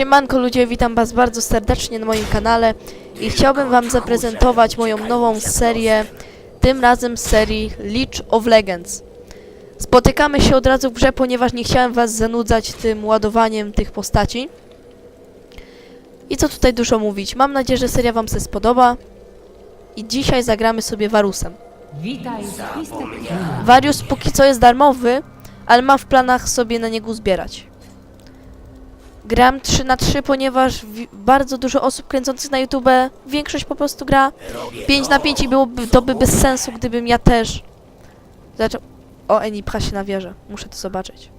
Siemanko ludzie, witam was bardzo serdecznie na moim kanale i chciałbym wam zaprezentować moją nową serię, tym razem z serii Leech of Legends. Spotykamy się od razu w grze, ponieważ nie chciałem was zanudzać tym ładowaniem tych postaci. I co tutaj dużo mówić, mam nadzieję, że seria wam się spodoba i dzisiaj zagramy sobie Varusem. Witaj Varius póki co jest darmowy, ale mam w planach sobie na niego zbierać. Gram 3 na 3, ponieważ bardzo dużo osób kręcących na YouTube, większość po prostu gra 5 na 5 i byłoby to by bez sensu, gdybym ja też zaczął... O, Eni pcha się na wieżę. Muszę to zobaczyć.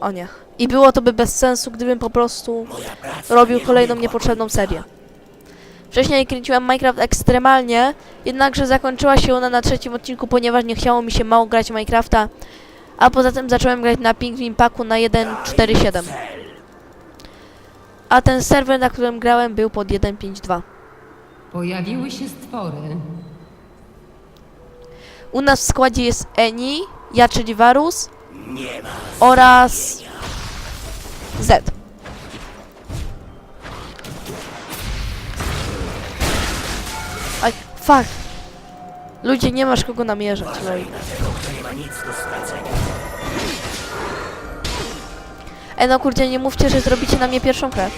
O nie. I było to by bez sensu, gdybym po prostu robił kolejną niepotrzebną serię. Wcześniej kręciłam Minecraft ekstremalnie, jednakże zakończyła się ona na trzecim odcinku, ponieważ nie chciało mi się mało grać Minecrafta, a poza tym zacząłem grać na Pingwin Packu na 1.4.7. A ten serwer, na którym grałem, był pod 1.5.2. Pojawiły się stwory. U nas w składzie jest Eni, ja czyli Varus oraz Z. Aj, fuck. Ludzie, nie masz kogo namierzać, no Ej, no kurde, nie mówcie, że zrobicie na mnie pierwszą krew.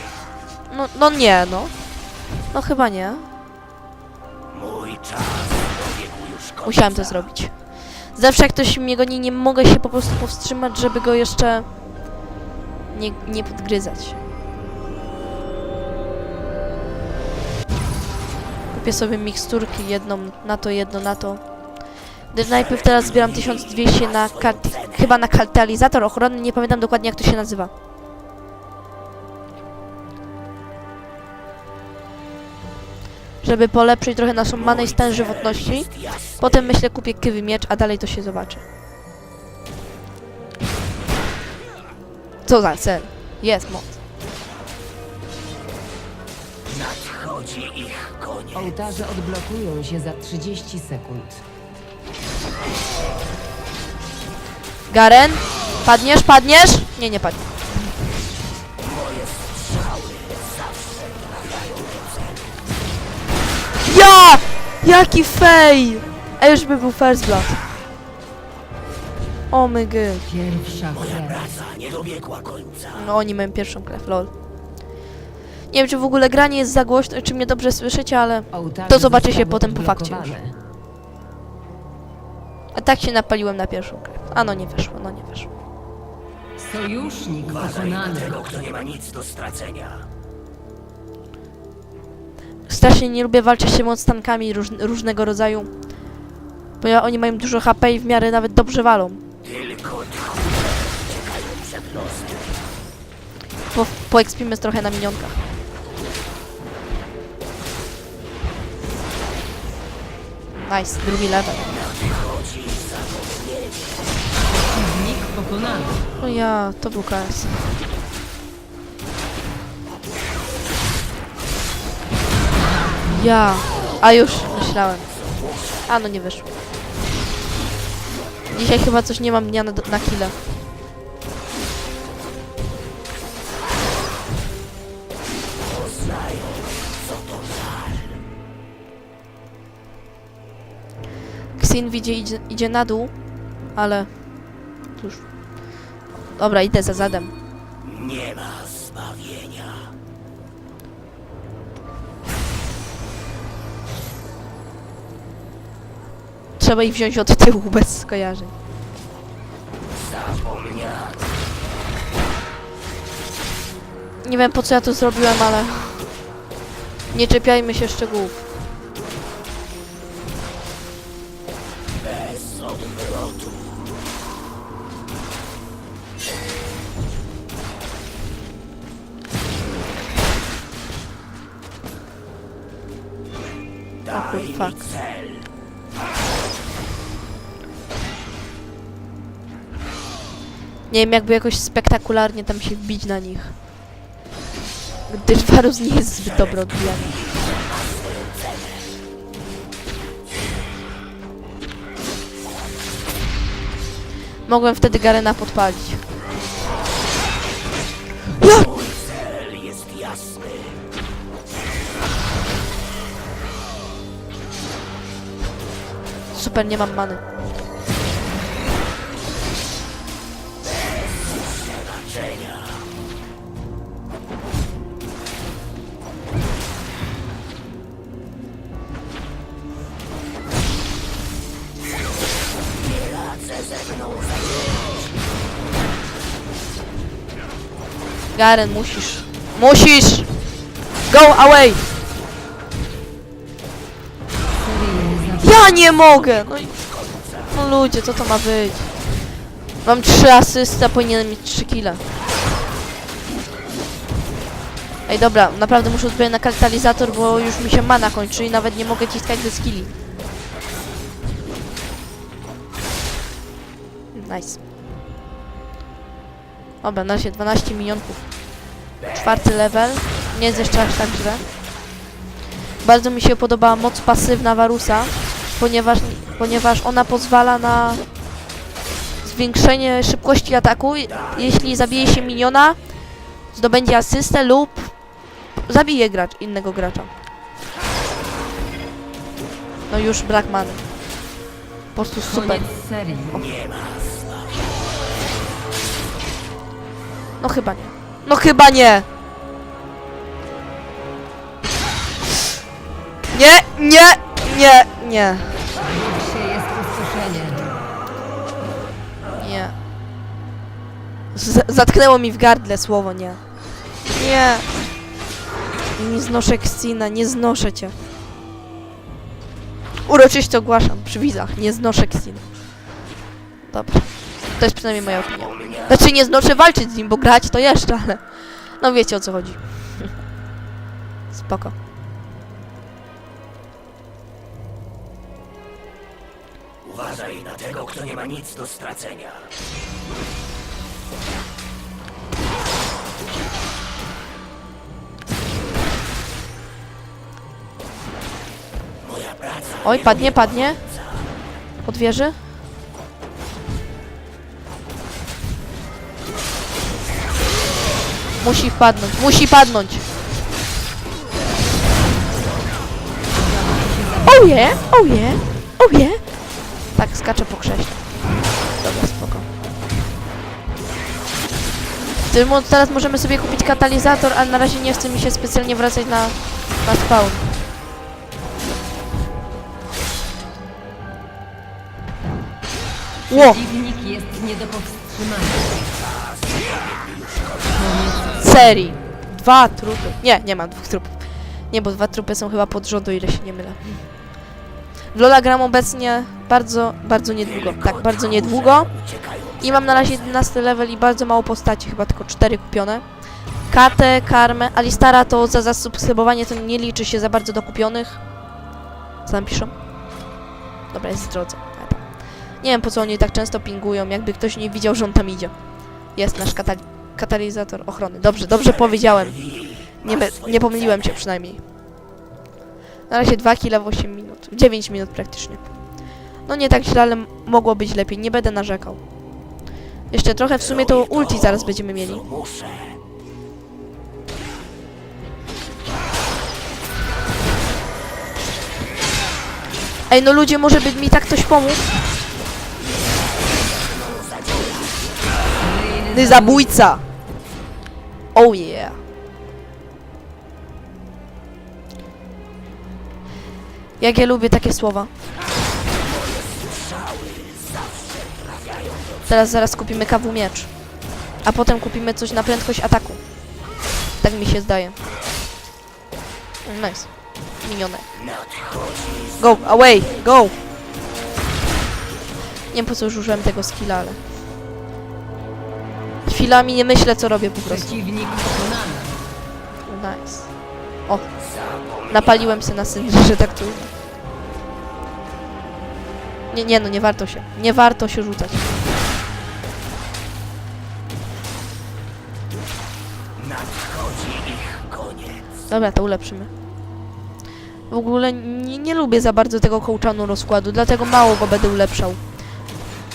No, no nie, no. No chyba nie. Musiałem to zrobić. Zawsze jak ktoś mnie goni, nie mogę się po prostu powstrzymać, żeby go jeszcze nie, nie podgryzać. Kupię sobie miksturki, jedną na to, jedno na to. Gdyż najpierw teraz zbieram 1200 na chyba na katalizator ochronny, nie pamiętam dokładnie jak to się nazywa. Żeby polepszyć trochę naszą manę i stan żywotności. Potem myślę kupię kywy miecz, a dalej to się zobaczy. Co za cel? Jest moc. Ołtarze odblokują się za 30 sekund. Garen? Padniesz, padniesz? Nie, nie padnie. Ja! Jaki fail! A już by był first blood. O my god. Pierwsza. No oni mają pierwszą krew, lol. Nie wiem, czy w ogóle granie jest za głośno, czy mnie dobrze słyszycie, ale... To zobaczy się zostały potem po fakcie odblokowane. A tak się napaliłem na pierwszą krew. A no nie weszło, no nie weszło. Sojusznik pokonany. Strasznie nie lubię walczyć się monstankami róż, różnego rodzaju. Ponieważ oni mają dużo HP i w miarę nawet dobrze walą. Po, poekspimy trochę na minionkach. Nice, drugi level. No ja, to był KS. Ja, a już myślałem. A no nie wyszło. Dzisiaj chyba coś nie mam dnia na, na kile. Xin widzi idzie, idzie na dół, ale cóż. Dobra, idę za zadem. Nie ma zbawienia. Trzeba ich wziąć od tyłu bez skojarzeń. Nie wiem po co ja to zrobiłem, ale... Nie czepiajmy się szczegółów. Fuck. Nie wiem, jakby jakoś spektakularnie tam się wbić na nich. Gdyż Varus nie jest zbyt dobry odbijany. Mogłem wtedy Garena podpalić. Super, nie mam many. Garen, musisz. Musisz! Go away! Ja nie mogę! No, i- no ludzie, co to ma być? Mam 3 asysty, a powinienem mieć 3 kile. Ej, dobra, naprawdę muszę odpowiedzieć na katalizator, bo już mi się mana kończy i nawet nie mogę ciskać ze skilli. Nice. Dobra, na razie 12 milionków. Czwarty level. Nie jest jeszcze aż tak źle. Bardzo mi się podoba moc pasywna Warusa, ponieważ, ponieważ ona pozwala na zwiększenie szybkości ataku, jeśli zabije się miniona, zdobędzie asystę lub zabije gracz, innego gracza. No już brak many. Po prostu super. No chyba nie. No chyba nie! Nie, nie, nie, nie, Z zatknęło mi w gardle słowo nie. Nie. Nie znoszę Xina, nie znoszę cię. Uroczyście ogłaszam przy widzach, nie znoszę Xina. Dobra. To jest przynajmniej moja opinia. Znaczy nie znoszę walczyć z nim, bo grać to jeszcze, ale... No wiecie o co chodzi. Spoko. Uważaj na tego, kto nie ma nic do stracenia. Oj, padnie, padnie. Od wieży. Musi wpadnąć, musi padnąć. Oh yeah, oh yeah, oh yeah. Tak, skaczę po krześle. Dobra, spoko. Teraz możemy sobie kupić katalizator, ale na razie nie chce mi się specjalnie wracać na, na spawn. Ło! Przeciwnik jest nie do powstrzymania. serii. Dwa trupy. Nie, nie mam dwóch trupów. Nie, bo dwa trupy są chyba pod rząd, o ile się nie mylę. W Lola gram obecnie bardzo, bardzo niedługo. Tak, bardzo niedługo. I mam na razie 11 level i bardzo mało postaci, chyba tylko 4 kupione. Katę, Karmę, Alistara to za zasubskrybowanie to nie liczy się za bardzo do kupionych. Co tam piszą? Dobra, jest w drodze. Nie wiem po co oni tak często pingują, jakby ktoś nie widział, że on tam idzie. Jest nasz katali katalizator ochrony. Dobrze, dobrze powiedziałem. Nie, nie pomyliłem się przynajmniej. Na razie 2 kile w 8 minut. 9 minut praktycznie. No nie tak źle, ale mogło być lepiej. Nie będę narzekał. Jeszcze trochę w sumie to ulti zaraz będziemy mieli. Ej, no ludzie, może by mi tak ktoś pomógł? Ty zabójca! Oh yeah! Jak ja lubię takie słowa. Teraz zaraz kupimy kawu miecz. A potem kupimy coś na prędkość ataku. Tak mi się zdaje. Nice. Minione. Go, away, go! Nie wiem po co już użyłem tego skilla, ale... Chwilami nie myślę co robię po prostu. Przeciwnik pokonany. Nice. O, napaliłem się na syndrze, że tak tu. Nie, nie no, nie warto się. Nie warto się rzucać. Nadchodzi ich koniec. Dobra, to ulepszymy. W ogóle nie, nie lubię za bardzo tego kołczanu rozkładu, dlatego mało go będę ulepszał.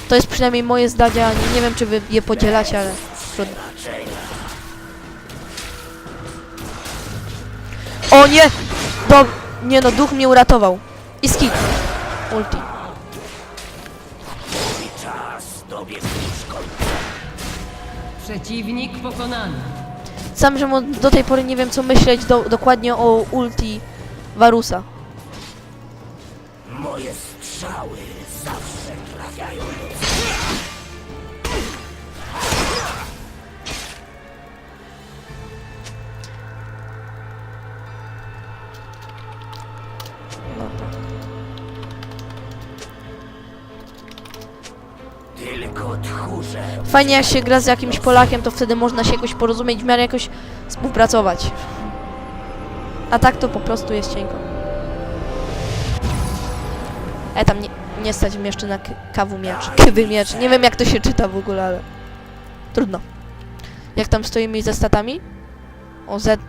To jest przynajmniej moje zdanie, nie wiem czy wy je podzielacie, ale... O nie! Do... Nie no, duch mnie uratował. I skip. Ulti. Przeciwnik pokonany. Sam, że do tej pory nie wiem co myśleć do, dokładnie o ulti Warusa. Moje strzały Fajnie jak się gra z jakimś Polakiem, to wtedy można się jakoś porozumieć, w miarę jakoś współpracować. A tak to po prostu jest cienko. E, tam nie, nie stać mnie jeszcze na kawu miecz. Kywy miecz. Nie wiem jak to się czyta w ogóle, ale... Trudno. Jak tam stoimy ze statami? O, Z...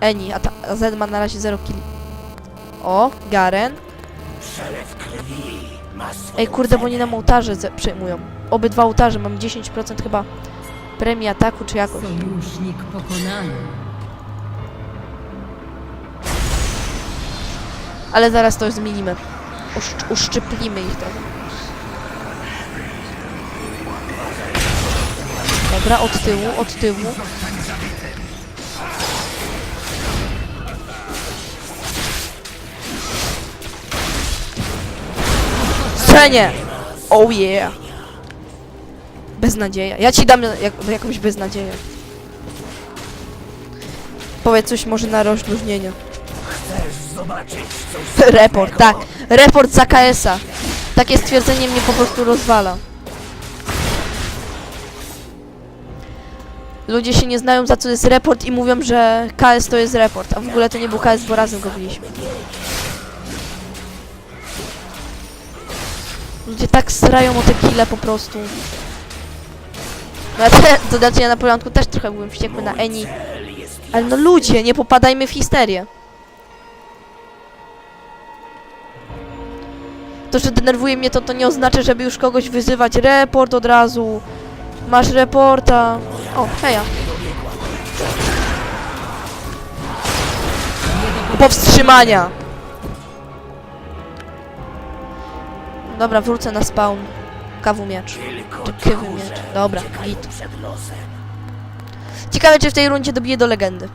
Eni, a, ta, a Z ma na razie 0 killi. O, Garen. Ej, kurde, bo oni nam ołtarze ze- przejmują. Obydwa ołtarze, mam 10% chyba premii ataku czy jakoś. Sojusznik pokonany. Ale zaraz to zmienimy. Uszcz- uszczyplimy ich trochę. Dobra, od tyłu, od tyłu. Strzelenie! Oh yeah! Beznadzieja. Ja ci dam jak, jakąś beznadzieję. Powiedz coś może na rozluźnienie. Chcesz zobaczyć coś Report, tak. Report za KS-a. Takie stwierdzenie mnie po prostu rozwala. Ludzie się nie znają za co jest report i mówią, że KS to jest report, a w ogóle to nie był KS, bo razem go byliśmy. Ludzie tak srają o te kile po prostu. No to znaczy ja na początku też trochę byłem wściekły na Eni. Ale no ludzie, nie popadajmy w histerię. To, że denerwuje mnie to, to nie oznacza, żeby już kogoś wyzywać. Report od razu. Masz reporta. O, heja. Powstrzymania. Dobra, wrócę na spawn. Kawu miecz. Czy tchórze miecz. Dobra, git. Ciekawe, czy w tej rundzie dobiję do legendy.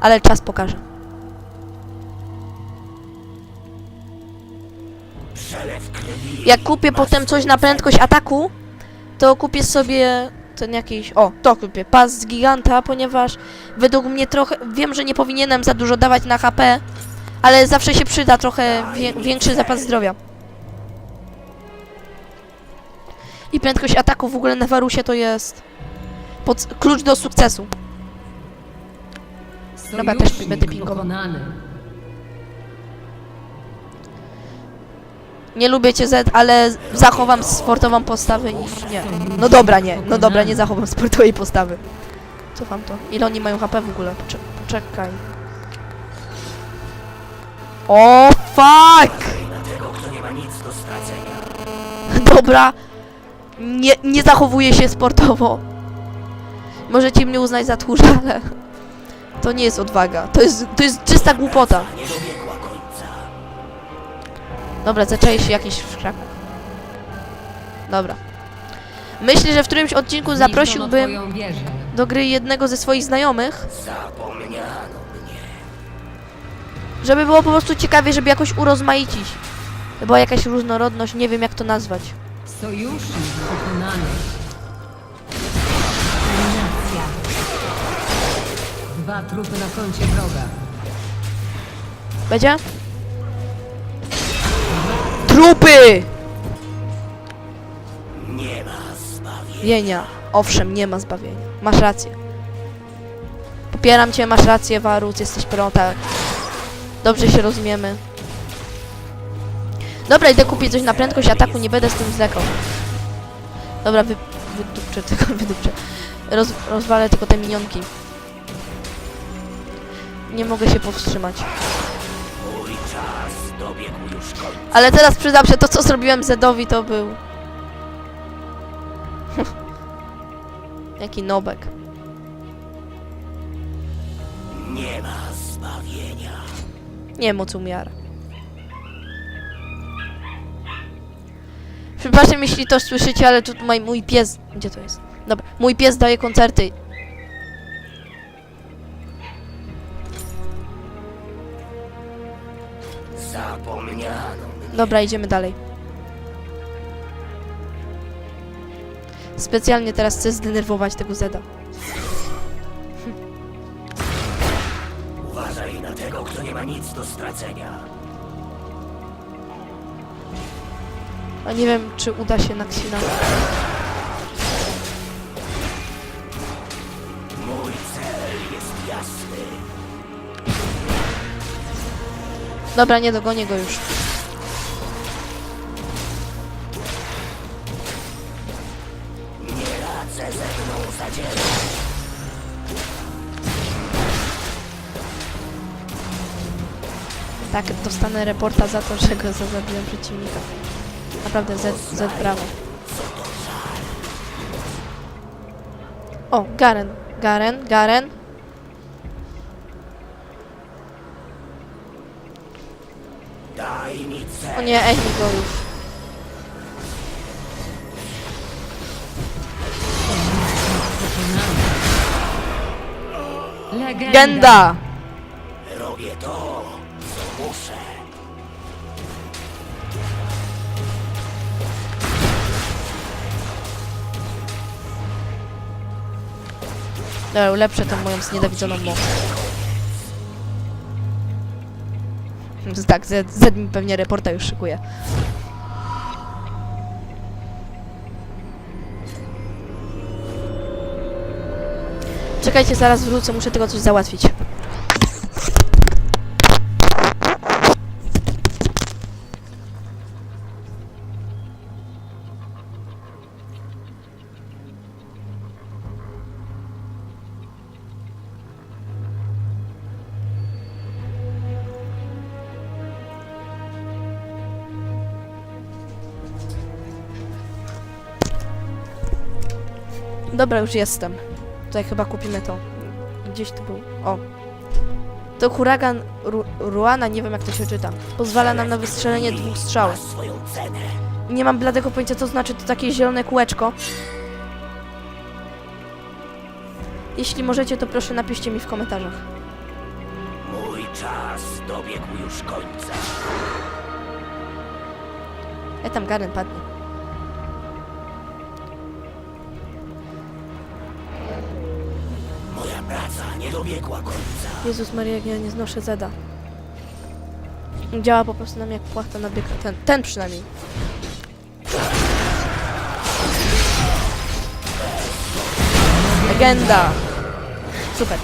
Ale czas pokaże. Jak kupię potem coś na prędkość ataku, to kupię sobie ten jakiś. O, to kupię. Pas z giganta, ponieważ według mnie trochę. Wiem, że nie powinienem za dużo dawać na HP, ale zawsze się przyda trochę wie, większy zapas zdrowia. I prędkość ataku w ogóle na Warusie to jest. Pod, klucz do sukcesu. Dobra, też będę pingował. Nie lubię cię Z, ale zachowam sportową postawę i nie. No dobra, nie. No dobra, nie zachowam sportowej postawy. Cofam to. Ile oni mają HP w ogóle? Poczek- Poczekaj. O fuck! na tego, kto nie ma nic do stracenia. Dobra. Nie, nie zachowuję się sportowo. Możecie mnie uznać za tchórza, ale to nie jest odwaga. To jest, to jest czysta głupota. Dobra, zaczęli się jakieś w krzaku. Dobra. Myślę, że w którymś odcinku zaprosiłbym do gry jednego ze swoich znajomych, Zapomniano mnie. żeby było po prostu ciekawie, żeby jakoś urozmaicić. Była jakaś różnorodność, nie wiem jak to nazwać. Sojusznik pokonany. Eliminacja. Dwa trupy na koncie wroga. Będzie? Trupy! Nie ma zbawienia. Wienia. Owszem, nie ma zbawienia. Masz rację. Popieram cię, masz rację, Warus, jesteś pro, tak. Dobrze się rozumiemy. Dobra, idę kupić coś na prędkość ataku, nie będę z tym zlekał. Dobra, wy, wydupczę tylko, wydupczę. Roz, rozwalę tylko te minionki. Nie mogę się powstrzymać. Ale teraz przyznam się, to co zrobiłem Zedowi to był... Jaki nobek. Nie ma zbawienia. Nie moc umiar. Przepraszam, jeśli to słyszycie, ale tu mój, mój pies... Gdzie to jest? Dobra, mój pies daje koncerty. Zapomniano. Dobra, idziemy dalej. Specjalnie teraz chcę zdenerwować tego Zeda. Uważaj na tego, kto nie ma nic do stracenia. A nie wiem, czy uda się na Ksina. Mój cel jest jasny. Dobra, nie dogonię go już. Nie. Tak, dostanę reporta za to, że go za- zabiłem przeciwnika. Naprawdę, Z, Z brawo. O, Garen. Garen, Garen. Daj mi O nie, ej mi go już. Legenda. Genda! Robię to, Dobra, ulepszę tą moją znienawidzoną moc. Tak, Z, Z mi pewnie reporta już szykuje. Czekajcie, zaraz wrócę, muszę tego coś załatwić. Dobra, już jestem. Tutaj chyba kupimy to. Gdzieś tu był. O. To huragan Ru Ruana, nie wiem jak to się czyta. Pozwala nam na wystrzelenie dwóch strzał. Nie mam bladego pojęcia co znaczy to takie zielone kółeczko. Jeśli możecie, to proszę napiszcie mi w komentarzach. Mój czas dobiegł już końca. Ja tam Garen padnie. Nie dobiegła końca. Jezus Maria, jak ja nie znoszę Zeda. Działa po prostu na mnie jak płachta na byka. Ten, ten przynajmniej. Legenda! Super.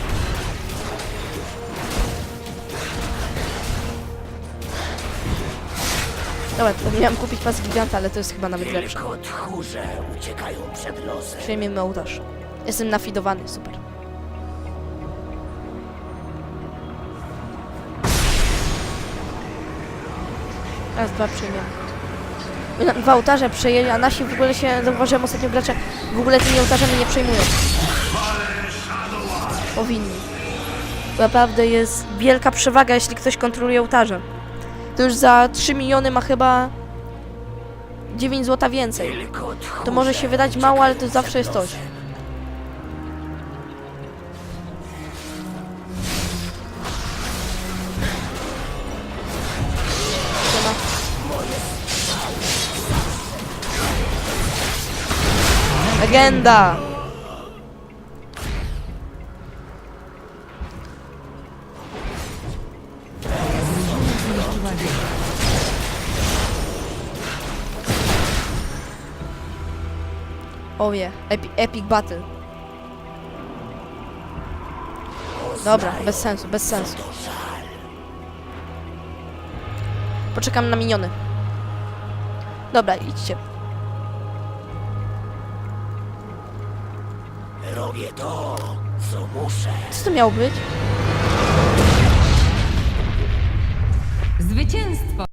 Dobra, to miałem kupić pas giganta, ale to jest chyba nawet lepsze. Tylko tchórze uciekają przed losem. Przyjmiemy ołtarz. Jestem nafidowany, super. Raz, dwa przyjmiemy. Dwa ołtarze przejęli, a nasi w ogóle się, zauważyłem ostatnio gracze, w ogóle tymi ołtarzami nie przejmują. Powinni. Naprawdę jest wielka przewaga, jeśli ktoś kontroluje ołtarze. To już za 3 miliony ma chyba 9 złota więcej. To może się wydać mało, ale to zawsze jest coś. Legenda! Zniszczyła wieżę. Oje, epi, epic battle. Dobra, bez sensu, bez sensu. Poczekam na miniony. Dobra, idźcie. To, co muszę. Co to miało być? Zwycięstwo.